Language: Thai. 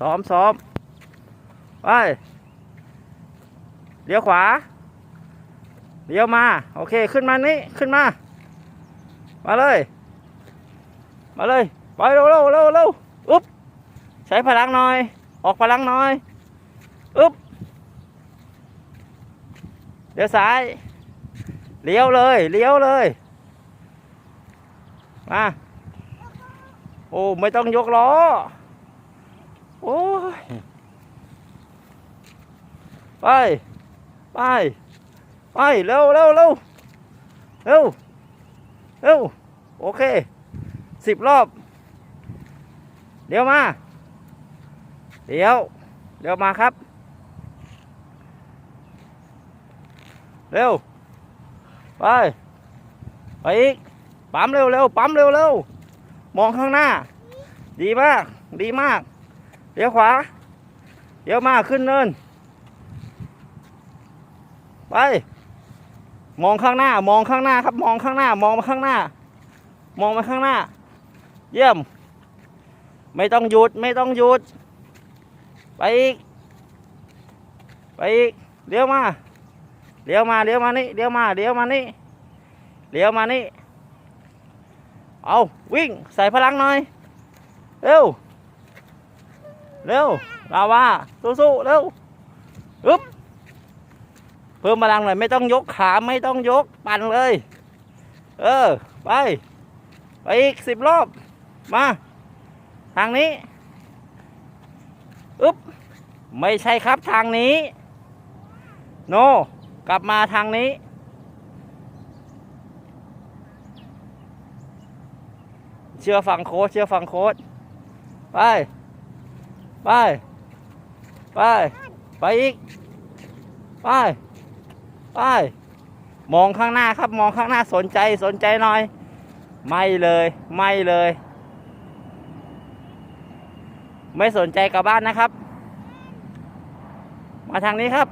ซ้อมซ้อมไปเลี้ยวขวาเลี้ยวมา โอเค ขึ้นมานี่ ขึ้นมา มาเลย มาเลย ไปเร็วเร็วเร็วเร็วอุ๊บ ใช้พลังหน่อย ออกพลังหน่อย อุ๊บ เลี้ยวซ้าย เลี้ยวเลย เลี้ยวเลย มา โอ้ ไม่ต้องยกล้อ โอ้ย ไป ไป ไป เร็วเร็วเร็วเร็วเร็วโอเคสิบรอบ เดี๋ยวมา เดี๋ยว เดี๋ยวมาครับ เร็ว ไป ไปอีก ปั๊มเร็วเร็วปั๊มเร็วเร็วมองข้างหน้า ดีมาก ดีมาก เดี๋ยวขวาเดี๋ยวมาขึ้นเนิน ไป มองข้างหน้า มองข้างหน้าครับ มองข้างหน้า มองมาข้างหน้า มองมาข้างหน้า เยี่ยม ไม่ต้องหยุด ไม่ต้องหยุด ไปอีก ไปอีกเดี๋ยวมาเดี๋ยวมาเดี๋ยวมานี่เดี๋ยวมาเดี๋ยวมานี่เดี๋ยวมานี่ เอาวิ่ง ใส่พลังหน่อย เร็ว เร็วลาวาสู้ๆเร็วอึ๊บเพิ่มพลังหน่อยไม่ต้องยกขาไม่ต้องยกปั่นเลย เออ ไป ไปอีกสิบรอบ มา ทางนี้อึ๊บไม่ใช่ครับทางนี้ โน กลับมาทางนี้ เชื่อฟังโค้ชเชื่อฟังโค้ชไป ไป ไป ไปอีก ไป ไป มองข้างหน้าครับ มองข้างหน้าสนใจสนใจหน่อย ไม่เลย ไม่เลย ไม่สนใจกลับบ้านนะครับ มาทางนี้ครับ